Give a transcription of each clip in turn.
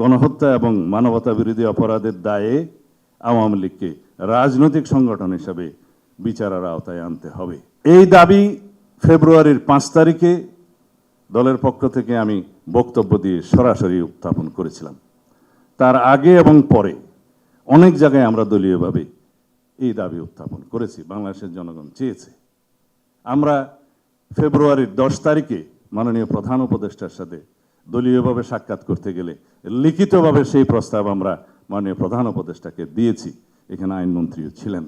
গণহত্যা এবং মানবতা বিরোধী অপরাধের দায়ে আওয়ামী লীগকে রাজনৈতিক সংগঠন হিসাবে বিচারের আওতায় আনতে হবে। এই দাবি ফেব্রুয়ারির পাঁচ তারিখে দলের পক্ষ থেকে আমি বক্তব্য দিয়ে সরাসরি উত্থাপন করেছিলাম। তার আগে এবং পরে অনেক জায়গায় আমরা দলীয়ভাবে এই দাবি উত্থাপন করেছি, বাংলাদেশের জনগণ চেয়েছে। আমরা ফেব্রুয়ারির দশ তারিখে মাননীয় প্রধান উপদেষ্টার সাথে দলীয়ভাবে সাক্ষাৎ করতে গেলে লিখিতভাবে সেই প্রস্তাব আমরা মাননীয় প্রধান উপদেষ্টাকে দিয়েছি। এখানে আইনমন্ত্রীও ছিলেন।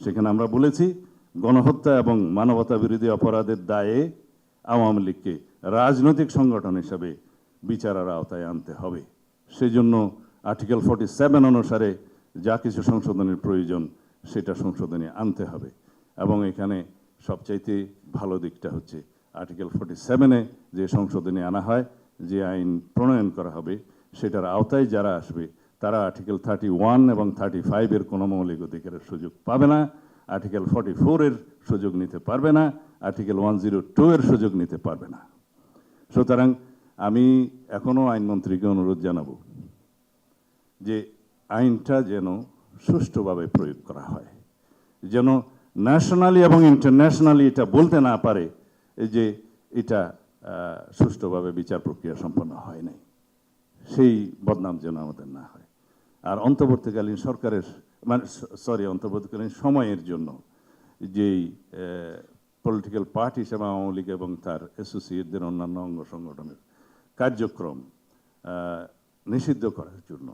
সেখানে আমরা বলেছি, গণহত্যা এবং মানবতা বিরোধী অপরাধের দায়ে আওয়ামী লীগকে রাজনৈতিক সংগঠন হিসাবে বিচারের আওতায় আনতে হবে। সেজন্য আর্টিকেল ফর্টি সেভেন অনুসারে যা কিছু সংশোধনের প্রয়োজন, সেটা সংশোধনে আনতে হবে। এবং এখানে সবচাইতে ভালো দিকটা হচ্ছে, আর্টিকেল ফর্টি সেভেনে যে সংশোধনী আনা হয় যে আইন প্রণয়ন করা হবে, সেটার আওতায় যারা আসবে, তারা আর্টিকেল থার্টি ওয়ান এবং থার্টি ফাইভের কোনো মৌলিক অধিকারের সুযোগ পাবে না আর্টিকেল ফর্টি ফোরের সুযোগ নিতে পারবে না আর্টিকেল ওয়ান জিরো টু এর সুযোগ নিতে পারবে না। সুতরাং আমি এখনও আইনমন্ত্রীকে অনুরোধ জানাব যে আইনটা যেন সুষ্ঠুভাবে প্রয়োগ করা হয়, যেন ন্যাশনালি এবং ইন্টারন্যাশনালি এটা বলতে না পারে যে এটা সুষ্ঠুভাবে বিচার প্রক্রিয়া সম্পন্ন হয় নাই। সেই বদনাম যেন আমাদের না হয়। আর অন্তর্বর্তীকালীন সরকারের মানে সরি অন্তর্বর্তীকালীন সময়ের জন্য যেই পলিটিক্যাল পার্টি হিসেবে আওয়ামী লীগ এবং তার অ্যাসোসিয়েটদের অন্যান্য অঙ্গ সংগঠনের কার্যক্রম নিষিদ্ধ করার জন্য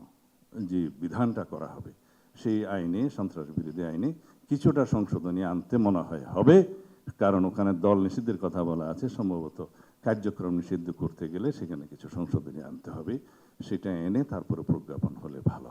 যে বিধানটা করা হবে, সেই আইনে, সন্ত্রাস বিরোধী আইনে কিছুটা সংশোধনী আনতে মনে হয় হবে। কারণ ওখানে দল নিষিদ্ধের কথা বলা আছে, সম্ভবত কার্যক্রম নিষিদ্ধ করতে গেলে সেখানে কিছু সংশোধনী আনতে হবে, সেটা এনে তারপরে প্রজ্ঞাপন হলে ভালো